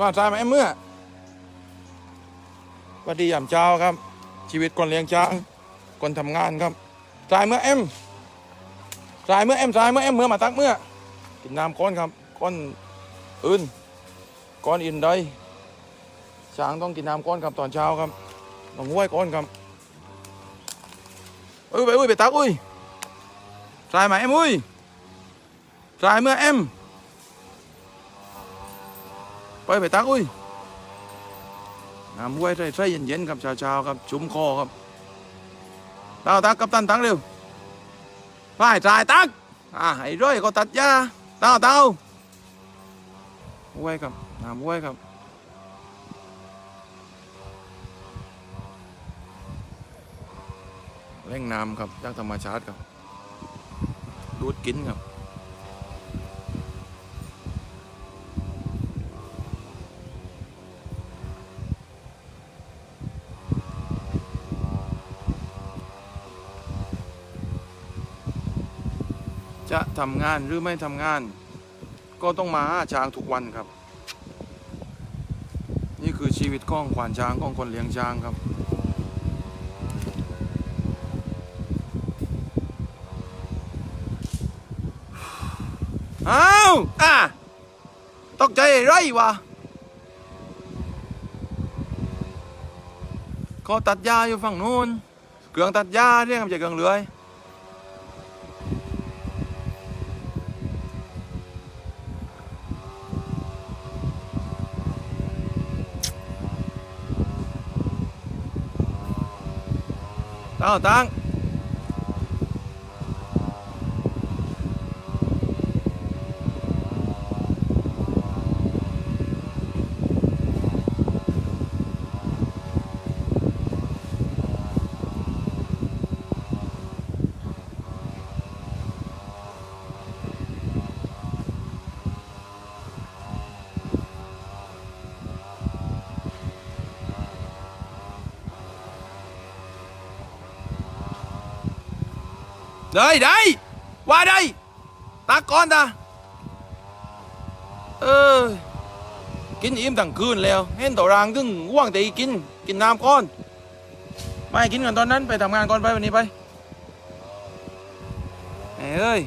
ว่าทรายมาเอ็มเมื่อวัสดียามเช้าครับ ชีวิตคนเลี้ยงช้างคนทำงานครับทรายเมื่อเอ็มทรายเมื่อเอ็มทรายเมื่อเอ็มเมื่อมาตักเมื่อกินน้ำก้อนครับก้อนอื่นก้อนอินใดช้างต้องกินน้ำก้อนครับตอนเช้าครับต้องห้วยก้อนครับเอ้ยไปอุ้ยไปตักอุ้ยทรายมาเอ็มอุ้ยทรายเมื่อเอ็ม ไปไปตักอุ้ยน้ำห้วยใส่ใส่เย็นๆครับเช้าๆครับชุ่มคอครับเต้าตักกับตันตักเร็วไปจ่ายตักอ่าไอ้ร้อยก็ตัดยาเต้าเต้าห้วยครับน้ำห้วยครับแหล่งน้ำครับจากธรรมชาติครับดูดกินครับ จะทำงานหรือไม่ทำงาน ก็ต้องมาหาช้างทุกวันครับ นี่คือชีวิตของขวานช้างของคนเลี้ยงช้างครับอ้าวอะตกใจไรวะเขาตัดหญ้าอยู่ฝั่งนู้นเครื่องตัดหญ้าเรียกมันจะเครื่องเลื้อย ตั้ง ได้ได้ว่าได้ตาก่อนตาเออกินอิ่มทั้งคืนแล้วเห็นตัวรางถึงว่างแต่อีกิน กินน้ำก่อนไม่กินกันตอนนั้นไปทำงานก่อนไปวันนี้ไปแหมเอ้ย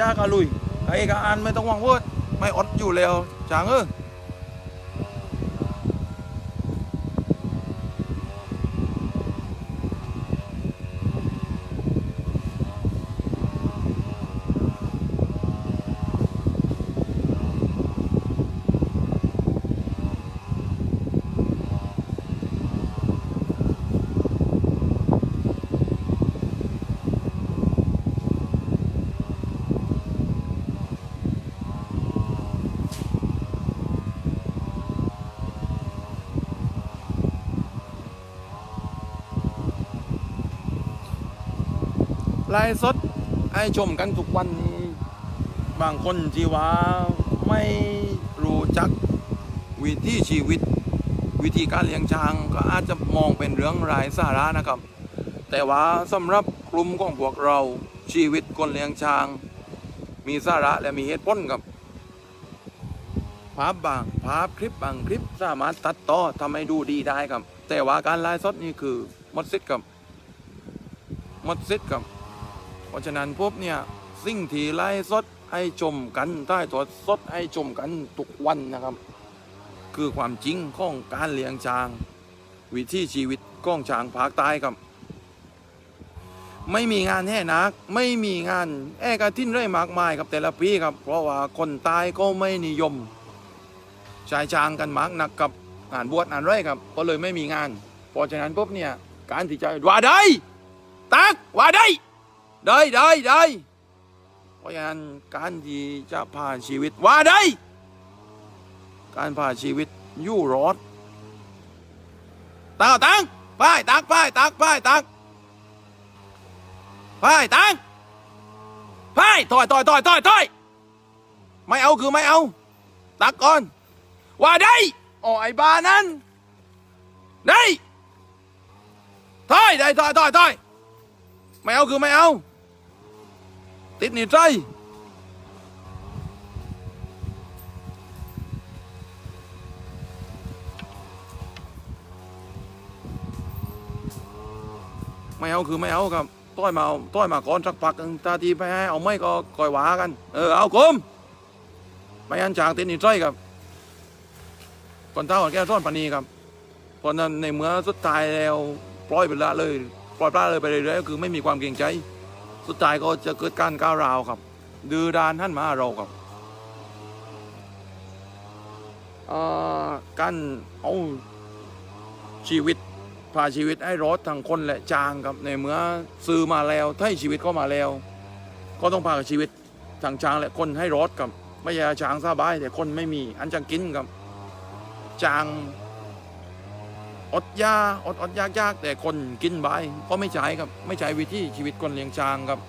ยากอะลุยไอ้กะอันไม่ต้องวังเวิร์ดไม่อดอยู่แล้วจางเออ ลฟ์สดให้ชมกันทุกวันบางคนที่ว่าไม่รู้จักวิถีชีวิต วิธีการเลี้ยงช้างก็อาจจะมองเป็นเรื่องไร้สาระนะครับ แต่ว่าสำหรับกลุ่มของพวกเราชีวิตคนเลี้ยงช้าง มีสาระและมีเหตุผลครับภาพบางภาพคลิปบางคลิปสามารถตัดต่อทำให้ดูดีได้ครับ แต่ว่าการไลฟ์สดนี่คือมดสิทธิ์ครับมดสิทธิ์ครับ ราะฉะนั้นปุ๊บเนี่ยสิ่งที่ไล่สดให้ชมกันใต้ตัวสดให้ชมกันทุกวันนะครับ คือความจริงของการเลี้ยงช้าง วิถีชีวิตของช้างภาคใต้ครับ ไม่มีงานแห่นัก ไม่มีงานแอกระทิ้นเรื่อยมากมายครับแต่ละปีครับ เพราะว่าคนตายก็ไม่นิยมชายช้างกันมากนักกับงานบวชงานไรครับก็เลยไม่มีงานเพราะฉะนั้นปุ๊บเนี่ยการที่จะว่าได้ตักว่าได้ ได้ได้ได้เพราะฉะนั้นการที่จะผ่านชีวิตว่าได้ การผ่านชีวิตอยู่รอดตังตังไปตักไปตักไปตักไปตังไปต่อยต่อยต่อยต่อยต่อยไม่เอาคือไม่เอา ตักก่อนว่าได้อ๋อไอ้บานั้นได้ต่อยได้ต่อยต่อยต่อยไม่เอาคือไม่เอา ติดนี่ใจไม่เอาคือไม่เอาครับต้อยมาต้อยมาก่อนสักพักตาทีไปให้เอาไม่ก็ก่อยหวากัน เออเอากลมไม่อันจางติดนี่ใจครับคนเต้าก่อนแก้ซ่อนปานีครับเพราะนั้นในเมื่อสุดท้ายแล้วปล่อยไปละเลยปล่อยปลาเลยไปเรื่อยๆก็คือไม่มีความเกรงใจ สุดท้ายก็จะเกิดการก้าวร้าวครับ ดื้อดานท่านมาหาเราครับการเอาชีวิตพาชีวิตให้รอดทั้งคนและจางครับในเมื่อซื้อมาแล้วถ้าชีวิตก็มาแล้ว ก็ต้องพาชีวิตทั้งจางและคนให้รอดครับไม่ใช่จางสบายแต่คนไม่มีอันจะกินครับจาง อดยาอดอดยากยากแต่คนกินใบก็ไม่ใช่ครับ ไม่ใช่วิธีชีวิตคนเลี้ยงจางครับ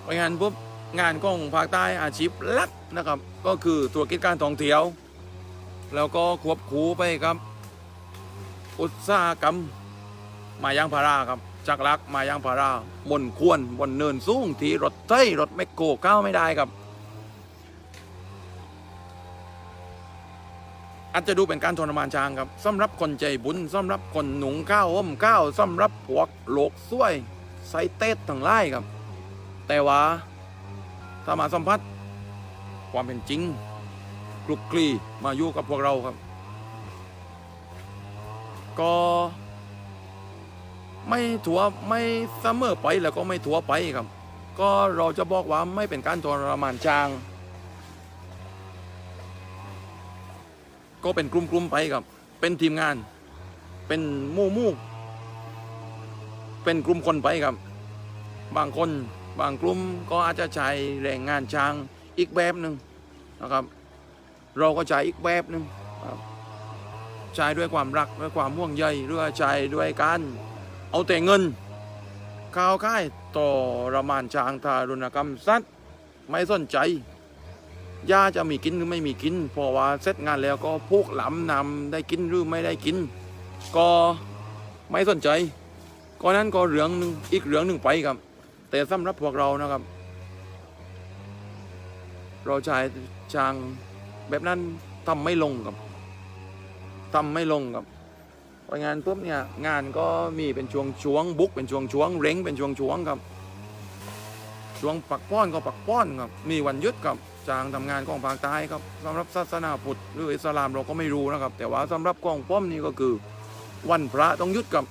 เพราะงั้นปุ๊บงานของภาคใต้อาชีพลักนะครับ ก็คือธุรกิจการท่องเที่ยว แล้วก็ควบคู่ไปครับ อุตสาหกรรมมายางพาราครับจักรลักมายางพาราบนควรบนเนินสูงที่รถไถรถแมคโครก้าวไม่ได้ครับ อาจจะดูเป็นการทรมานช้างครับสำหรับคนใจบุญสำหรับคนหนุงข้าวอ้มข้าวสำหรับพวกโลกซ้วยไซเตสทั้งหลายครับ แต่ว่าถ้ามาสัมผัสความเป็นจริงกลุกกลีมาอยู่กับพวกเราครับ ก็ไม่ถัวไม่เสมอไปแล้วก็ไม่ถัวไปครับ ก็เราจะบอกว่าไม่เป็นการทรมานช้าง ก็เป็นกลุ่มๆไปครับ เป็นทีมงาน เป็นมู่มู่เป็นกลุ่มคนไปครับ บางคนบางกลุ่มก็อาจจะใช้แรงงานช้างอีกแบบหนึ่งนะครับ เราก็ใช้อีกแบบหนึ่งครับใช้ด้วยความรักด้วยความห่วงใยหรือว่าใช้ด้วยการเอาแต่เงินข้าวค่ายต่อระมานช้างทารุณกรรมสัตว์ไม่สนใจ ยาจะมีกินหรือไม่มีกินเพราะว่าเสร็จงานแล้วก็พวกหลำนำได้กินหรือไม่ได้กิน ก็ไม่สนใจก็นั้นก็เรื่องหนึ่งอีกเรื่องหนึ่งไปครับ แต่สำหรับพวกเรานะครับ เราใช้ช้างแบบนั้นทำไม่ลงครับทำไม่ลงครับพองานปุ๊บเนี่ยงานก็มีเป็นช่วงช่วงบุกเป็นช่วงช่วงเร่งเป็นช่วงช่วงครับ ช่วงปักป้อนก็ปักป้อนครับ มีวันหยุดครับ จางทำงานของภาคใต้ครับสำหรับศาสนาพุทธหรืออิสลามเราก็ไม่รู้นะครับ แต่ว่าสำหรับกองป้อมนี่ก็คือ วันพระต้องยุดกับ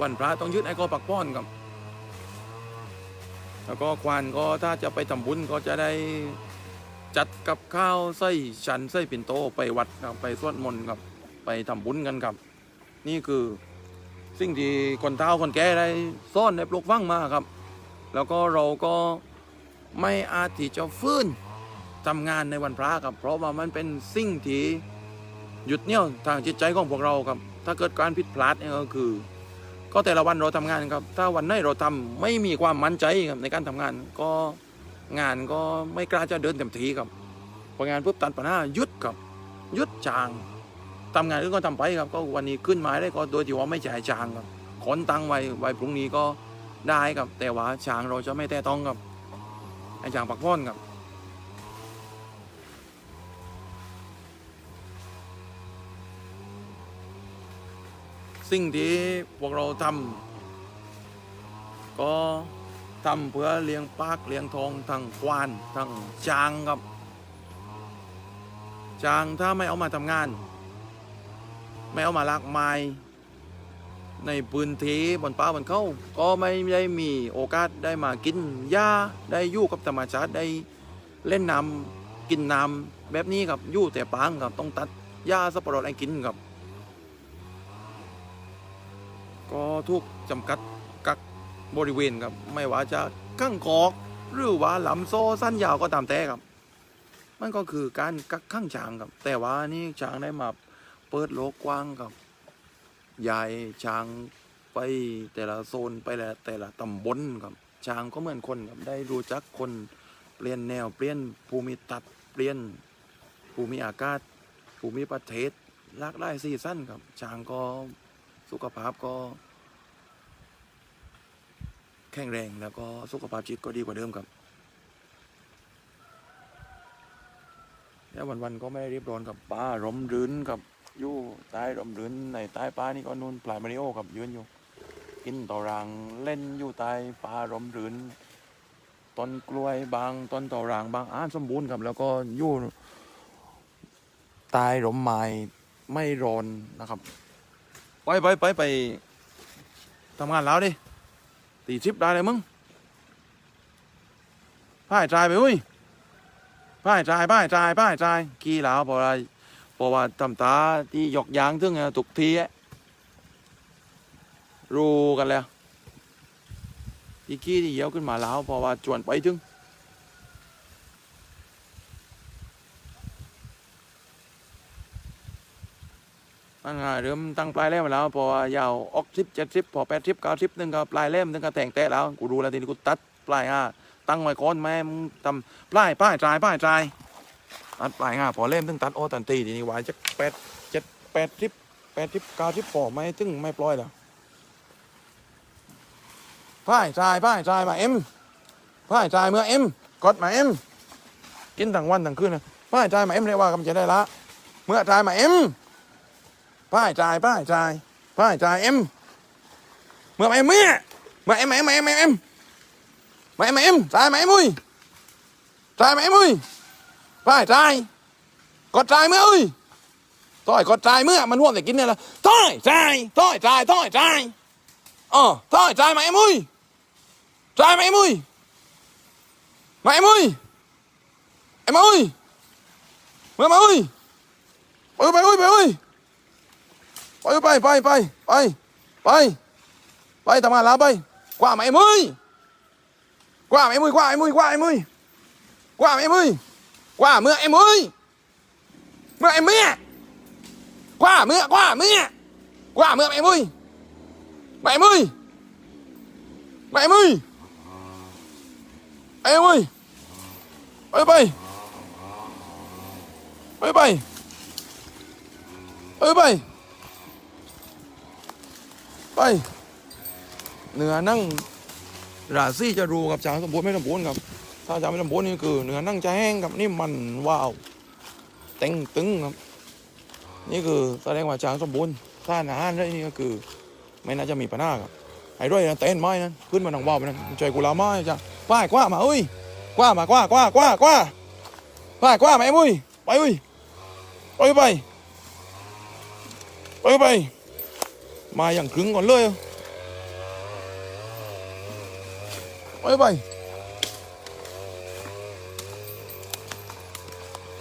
วันพระต้องยุดไอ้ก็ปักป้อนครับ แล้วก็ควานก็ถ้าจะไปทำบุญก็จะได้จัดกับข้าวไส้ฉันไส้ปิ่นโตไปวัดครับไปสวดมนต์ครับไปทำบุญกันครับ นี่คือสิ่งที่คนเฒ่าคนแก่ได้ซ่อนได้ปลูกฝังมาครับ แล้วก็เราก็ ไม่อาจที่จะฟื้นทำงานในวันพระครับ เพราะว่ามันเป็นสิ่งที่หยุดเนี่ยทางจิตใจของพวกเราครับ ถ้าเกิดการผิดพลาดเนี่ยก็คือ ก็แต่ละวันเราทำงานครับ ถ้าวันไหนเราทำไม่มีความมั่นใจครับในการทำงาน ก็งานก็ไม่กล้าจะเดินเต็มทีครับพองานปุ๊บตัดปัญหาหยุดครับหยุดจางทำงานก็ทำไปครับ ก็วันนี้ขึ้นมาได้ก็โดยที่ว่าไม่จ่ายจางครับขนตังไว้ไว้พรุ่งนี้ก็ได้ครับ แต่ว่าจางเราจะไม่แตะต้องครับ ไอ้จางปักพ่อนครับสิ่งที่พวกเราทำก็ทำเพื่อเลี้ยงปากเลี้ยงทองทั้งควานทั้งจางครับจางถ้าไม่เอามาทำงาน ไม่เอามาลากไม้ ในพื้นที่บนป่าบนเขาก็ไม่ได้มีโอกาสได้มากินหญ้าได้อยู่กับธรรมชาติได้เล่นน้ำกินน้ำแบบนี้ครับอยู่แต่ปางครับต้องตัดหญ้าสับปะรดให้กินครับ ก็ทุกจำกัดกักบริเวณครับ ไม่ว่าจะข้างกอกหรือว่าลำโซ่สั้นยาวก็ตามแต่ครับ มันก็คือการกักข้างช้างครับ แต่ว่านี่ช้างได้มาเปิดโลกกว้างครับ ยายช้างไปแต่ละโซนไปแต่ละแต่ละตำบลครับช้างก็เหมือนคนครับได้รู้จักคนเปลี่ยนแนวเปลี่ยนภูมิทัศน์เปลี่ยนภูมิอากาศภูมิประเทศลากหลายซีซั่นครับช้างก็สุขภาพก็ แข็งแรงแล้วก็สุขภาพจิตก็ดีกว่าเดิมครับแล้ววันๆก็ไม่ได้รีบร้อนกับป้าร่มรื่นกับ อยู่ใต้ร่มรื่นในใต้ป้านี่ก็นู่นปลายมาริโอกับยืนอยู่ กินต่อรังเล่นอยู่ใต้ฟ้าร่มรื่นต้นกล้วยบางต้นต่อรังบางอ่านสมบูรณ์ครับ แล้วก็อยู่ใตายร่มไม้ไม่ร้อนนะครับ ไปไปไปไปทำงานแล้วดิตีชิปได้เลยมึงพ่ายใจายไปอุ้ยพ่ายใจายพ่ายใจายพ่ายใจายกี่แล้วเพราะอะไร ราะว่าทำตาที่หยอกยางถึงอะตุกทีรู้กันแล้วที่กี้ที่เยี่ยวขึ้นมาแล้วเพราะว่าจวนไปถึงมันเริ่มตั้งปลายเล่มแล้วพอยาวออกสิบเจ็ดสิบพอแปดสิบเก้าสิบนึงก็ปลายเล่มหนึ่งก็แต่งแตะแล้วกูดูแล้วทีนี้กูตัดปลายห้าตั้งไว้ก่อนแม่มึงทำปลายป้ายจ่ายป้ายจ่าย ตัดปลายห้าพอเล่มถึงตัดโอตันตีทีนี้ไหวจะแปดเจ็ดแปดสิบแปดสิบเก้าสิบพอไม่ถึงไม่ปล่อยแล้วป้ายจ่ายป้ายจ่ายมาเอ็มป้ายจ่ายเมื่อเอ็มกดมาเอ็มกินทั้งวันทั้งคืนนะป้ายจ่ายมาเอ็มเรียกว่ากำจะได้ละ เมื่อจ่ายมาเอ็มป้ายจ่ายป้ายจ่ายป้ายจ่ายเอ็มเมื่อมาเอ็มเมมาเอ็มาเอ็มมาเอ็มมาเอ็มมาเอ็มมาเอ็มมายจ่ายกดจ่ายเมื่ออุ้ยต้อยกดจ่าเมื่อมันห่วงแต่กินเนี่ยละต้อยจ่ายต้อยจ่ายต้อยจ่ายอ๋อต้อยจ่ายมาเอ็มมุ้ยจ่ายมาเอ็มมุ้ย มาเอ็มมุ้ยเอ็มมุ้ยเมื่อมาอุ้ยไปไปอุ้ยไปอุ้ยไปไปไปไปไปไปไปทำงานแล้วไปกว่าไหมมือกว่าไหมมือกว่าไอ้มื อกว่าไอ้มือกว่าไหมมือกว่าเมื่อไอ้มือเมื่อไอ้เมื่อกว่าเมื่อกว่าเมื่อกว่าเมื่อไอ้มือไอ้มือไอ้มือไอ้มือไปไปไปไปไปไปไปเหนือนั่งราซี่จะรู้กับจางสมบูรณ์ไม่สมบูรณ์ครับ ถ้าจางไม่สมบูรณ์นี่คือเหนือนั่งจะแห้งครับนี่มันว้าวเต็งตึงครับ นี่คือแสดงว่าจางสมบูรณ์ถ้าอาหารได้นี่ก็คือ ไม่น่าจะมีปัญหาครับไอ้ด้วยนะเต้นไม้นั้นขึ้นมาหนังว่าวไปนั้นใจกูลาไม้จ้ะป้ายกว่ามาอุ้ยกว่ามากว่ากว่ากว่ากว่าป้ายกว่ามาไอ้มุ้ยไปอุ้ยไปไปไปไปมาอย่างครึ่งก่อนเลยไปไป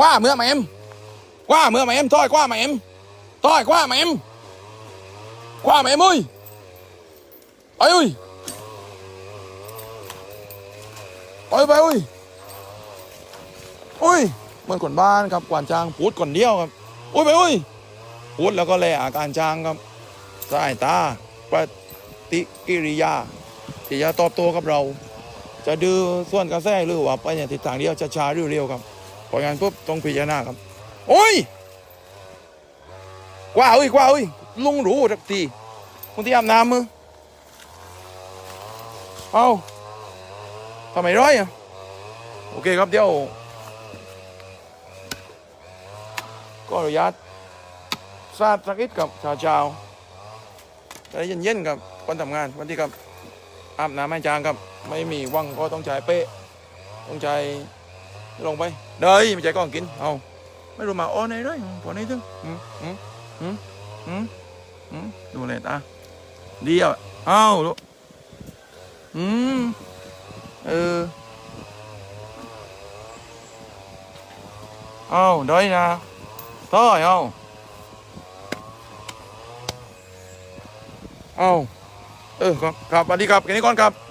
ว่านี้ตอนรับกับลำกว่าเมื่อมาเอ็มกว่าเมื่อมาเอ็มต้อยกว่ามาเอ็มต้อยกว่ามาเอ็มกว่ามาเอ็มอุ้ยไปอุ้ยไปไปอุ้ยอุ้ยเมือนคนบ้านครับกวนจางพูดคนเดียวครับอุ้ยไปอุ้ยพูดแล้วก็แลอาการจางครับสายตาปฏิกิริยาที่จะตอบโต้กับเรา จะดื้อส่วนกระแสหรือว่าไปในทิศทางเดียวจะช้าๆหรือเร็วครับ พองั้นปุ๊บต้องพิจารณาครับ โอ้ยกว่าเอ้ยกว่าเอ้ยลุงรู้สักทีมึงที่อาบน้ำมือเอาทำไมร้อยอะโอเคครับเดี๋ยวก็อนุญาตซาดสักนิดกับชาวชาวๆใจเย็นๆกับคนทำงานวันที่ครับอาบน้ำให้จางครับ ไม่มีว่างก็ต้องใช้เป๊ะ ต้องใช้ ลงไปเดยไม่ใช่ก้องกินเอาไม่รู้มาโอ้ในด้วยพอนี้ถึงอืมอืมอืมอืมดูเลยตาเดียวเอาลูกอืมเออเอาเดยนะต่อยเอาเอาเออครับครับสวัสดีครับแค่นี้ก่อนครับ